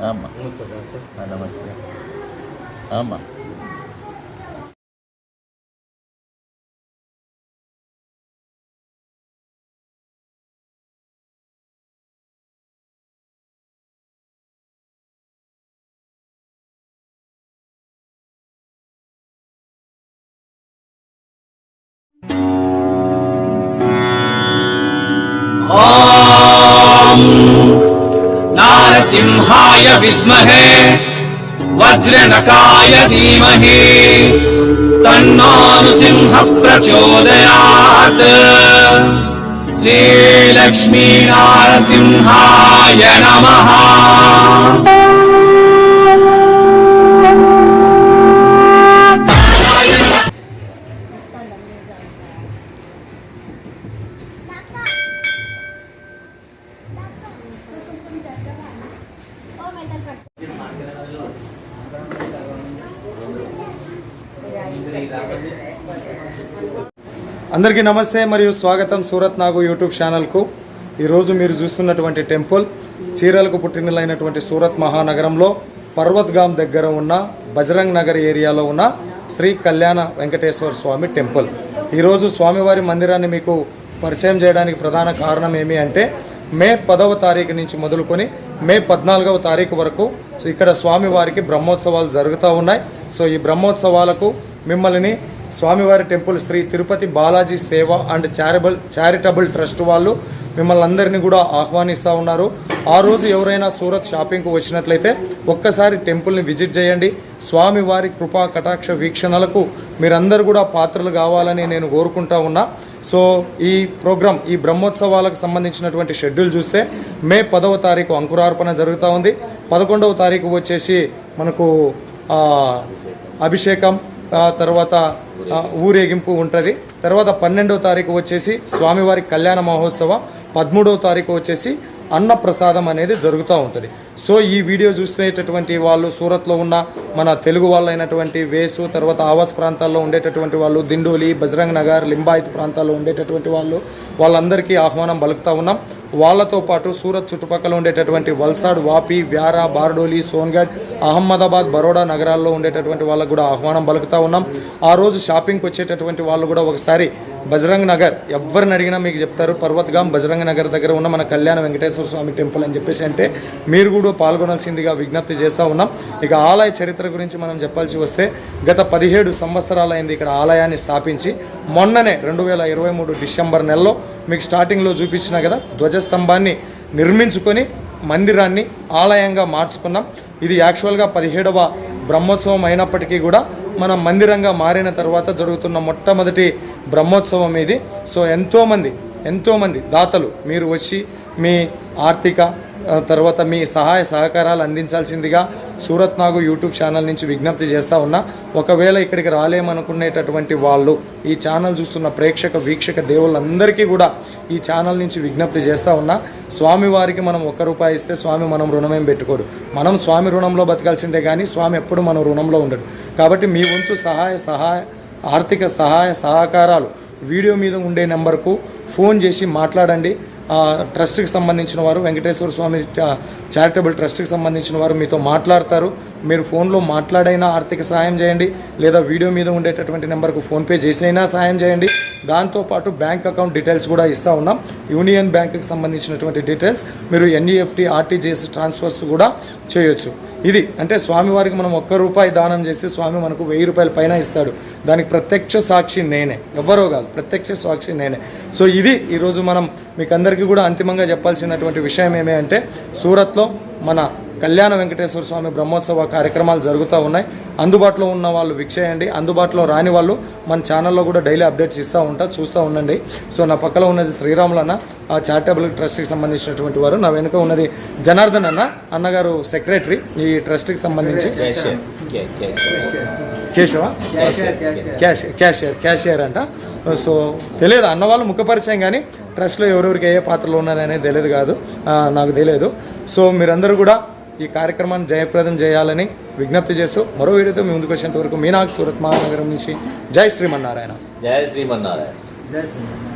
అమ్మా ఆ, నమస్తే य विद्महे वज्रणकाय धीमहि। तन्नानुसिंह प्रचोदयात् श्रीलक्ष्मीनारसिंहाय नमः। అందరికీ నమస్తే మరియు స్వాగతం సూరత్ నాగు యూట్యూబ్ ఛానల్కు. ఈరోజు మీరు చూస్తున్నటువంటి టెంపుల్ చీరలకు పుట్టినలైనటువంటి సూరత్ మహానగరంలో పర్వత్గాం దగ్గర ఉన్న బజరంగ్ నగర్ ఏరియాలో ఉన్న శ్రీ కళ్యాణ వెంకటేశ్వర స్వామి టెంపుల్. ఈరోజు స్వామివారి మందిరాన్ని మీకు పరిచయం చేయడానికి ప్రధాన కారణం ఏమి అంటే మే పదవ తారీఖు నుంచి మొదలుకొని మే పద్నాలుగవ తారీఖు వరకు సో ఇక్కడ స్వామివారికి బ్రహ్మోత్సవాలు జరుగుతూ ఉన్నాయి. సో ఈ బ్రహ్మోత్సవాలకు మిమ్మల్ని స్వామివారి టెంపుల్ శ్రీ తిరుపతి బాలాజీ సేవ అండ్ చారిబుల్ చారిటబుల్ ట్రస్ట్ వాళ్ళు మిమ్మల్ని అందరినీ కూడా ఆహ్వానిస్తూ ఉన్నారు. ఆ రోజు ఎవరైనా సూరత్ షాపింగ్కు వచ్చినట్లయితే ఒక్కసారి టెంపుల్ని విజిట్ చేయండి. స్వామివారి కృపా కటాక్ష వీక్షణలకు మీరందరూ కూడా పాత్రలు కావాలని నేను కోరుకుంటా ఉన్నా. సో ఈ ప్రోగ్రాం ఈ బ్రహ్మోత్సవాలకు సంబంధించినటువంటి షెడ్యూల్ చూస్తే మే పదవ తారీఖు అంకురార్పణ జరుగుతూ ఉంది. పదకొండవ తారీఖు వచ్చేసి మనకు అభిషేకం తర్వాత ఊరేగింపు ఉంటుంది. తర్వాత పన్నెండవ తారీఖు వచ్చేసి స్వామివారి కళ్యాణ మహోత్సవం. పదమూడవ తారీఖు వచ్చేసి అన్న ప్రసాదం అనేది జరుగుతూ ఉంటుంది. సో ఈ వీడియో చూసేటటువంటి వాళ్ళు సూరత్లో ఉన్న మన తెలుగు వాళ్ళైనటువంటి వేసు తర్వాత ఆవాస్ ప్రాంతాల్లో ఉండేటటువంటి వాళ్ళు దిండోలి బజరంగ్ నగర్ లింబాయత్ ప్రాంతాల్లో ఉండేటటువంటి వాళ్ళు వాళ్ళందరికీ ఆహ్వానం పలుకుతూ ఉన్నాం. వాళ్ళతో పాటు సూరత్ చుట్టుపక్కల ఉండేటటువంటి వల్సాడ్ వాపి వ్యారా బార్డోలి సోన్గఢ్ అహ్మదాబాద్ బరోడా నగరాల్లో ఉండేటటువంటి వాళ్ళకు కూడా ఆహ్వానం పలుకుతా ఉన్నాం. ఆ రోజు షాపింగ్కి వచ్చేటటువంటి వాళ్ళు కూడా ఒకసారి బజరంగ్ నగర్. ఎవరిని అడిగినా మీకు చెప్తారు పర్వత్గాం బజరంగ్ నగర్ దగ్గర ఉన్న మన కళ్యాణ వెంకటేశ్వర స్వామి టెంపుల్ అని చెప్పేసి అంటే మీరు కూడా పాల్గొనాల్సిందిగా విజ్ఞప్తి చేస్తూ ఉన్నాం. ఇక ఆలయ చరిత్ర గురించి మనం చెప్పాల్సి వస్తే గత పదిహేడు సంవత్సరాలైంది ఇక్కడ ఆలయాన్ని స్థాపించి మొన్ననే రెండు వేల ఇరవై మూడు డిసెంబర్ నెలలో మీకు స్టార్టింగ్లో చూపించిన కదా ధ్వజస్తంభాన్ని నిర్మించుకొని మందిరాన్ని ఆలయంగా మార్చుకున్నాం. ఇది యాక్చువల్గా పదిహేడవ బ్రహ్మోత్సవం అయినప్పటికీ కూడా మన మందిరంగా మారిన తర్వాత జరుగుతున్న మొట్టమొదటి బ్రహ్మోత్సవం ఇది. సో ఎంతోమంది ఎంతోమంది దాతలు మీరు వచ్చి మీ ఆర్థిక తర్వాత మీ సహాయ సహకారాలు అందించాల్సిందిగా సూరత్ నాగు యూట్యూబ్ ఛానల్ నుంచి విజ్ఞప్తి చేస్తూ ఉన్నా. ఒకవేళ ఇక్కడికి రాలేమనుకునేటటువంటి వాళ్ళు ఈ ఛానల్ చూస్తున్న ప్రేక్షక వీక్షక దేవుళ్ళందరికీ కూడా ఈ ఛానల్ నుంచి విజ్ఞప్తి చేస్తూ ఉన్నా. స్వామివారికి మనం ఒక్క రూపాయి ఇస్తే స్వామి మనం రుణమేం పెట్టుకోడు. మనం స్వామి రుణంలో బతకాల్సిందే కానీ స్వామి ఎప్పుడు మన రుణంలో ఉండడు. కాబట్టి మీ వంతు సహాయ సహాయ ఆర్థిక సహాయ సహకారాలు వీడియో మీద ఉండే నెంబర్కు ఫోన్ చేసి మాట్లాడండి. ట్రస్ట్కి సంబంధించిన వారు వెంకటేశ్వర స్వామి చారిటబుల్ ట్రస్ట్కి సంబంధించిన వారు మీతో మాట్లాడతారు. మీరు ఫోన్లో మాట్లాడైనా ఆర్థిక సాయం చేయండి లేదా వీడియో మీద ఉండేటటువంటి నెంబర్కు ఫోన్పే చేసైనా సాయం చేయండి. దాంతోపాటు బ్యాంక్ అకౌంట్ డీటెయిల్స్ కూడా ఇస్తూ ఉన్నాం. యూనియన్ బ్యాంక్కి సంబంధించినటువంటి డీటెయిల్స్ మీరు ఎన్ఈఎఫ్టీ ఆర్టీజీఎస్ ట్రాన్స్ఫర్స్ కూడా చేయొచ్చు. ఇది అంటే స్వామివారికి మనం ఒక్క రూపాయి దానం చేస్తే స్వామి మనకు వెయ్యి రూపాయల పైన ఇస్తాడు. దానికి ప్రత్యక్ష సాక్షి నేనే. ఎవ్వరో కాదు ప్రత్యక్ష సాక్షి నేనే. సో ఇది ఈరోజు మనం మీకు అందరికీ కూడా అంతిమంగా చెప్పాల్సినటువంటి విషయం ఏమి అంటే సూరత్లో మన కళ్యాణ వెంకటేశ్వర స్వామి బ్రహ్మోత్సవ కార్యక్రమాలు జరుగుతూ ఉన్నాయి. అందుబాటులో ఉన్న వాళ్ళు విక్షేయండి. అందుబాటులో రాని వాళ్ళు మన ఛానల్లో కూడా డైలీ అప్డేట్స్ ఇస్తూ ఉంటా చూస్తూ ఉండండి. సో నా పక్కన ఉన్నది శ్రీరాములు అన్న. ఆ చారిటబుల్ ట్రస్ట్కి సంబంధించినటువంటి వారు. నా వెనుక ఉన్నది జనార్దన్ అన్న అన్నగారు సెక్రటరీ ఈ ట్రస్ట్కి సంబంధించి. క్యాషియర్ క్యా- cashier. Keshava? Cash cashier. Cashier అంట. సో తెలియదు. అన్న వాళ్ళు ముఖ పరిచయం కానీ ట్రస్ట్లో ఎవరెవరికి ఏ పాత్రలో ఉన్నది అనేది తెలియదు కాదు. నాకు తెలియదు. సో మీరందరూ కూడా ఈ కార్యక్రమాన్ని జయప్రదం చేయాలని విజ్ఞప్తి చేస్తూ మరో వీడియోతో మీ ముందుకు వచ్చేంత వరకు మీనాగ్ సూరత్ మహానగరం నుంచి జై శ్రీమన్నారాయణ. జయ శ్రీమన్నారాయణ. జై శ్రీరామ్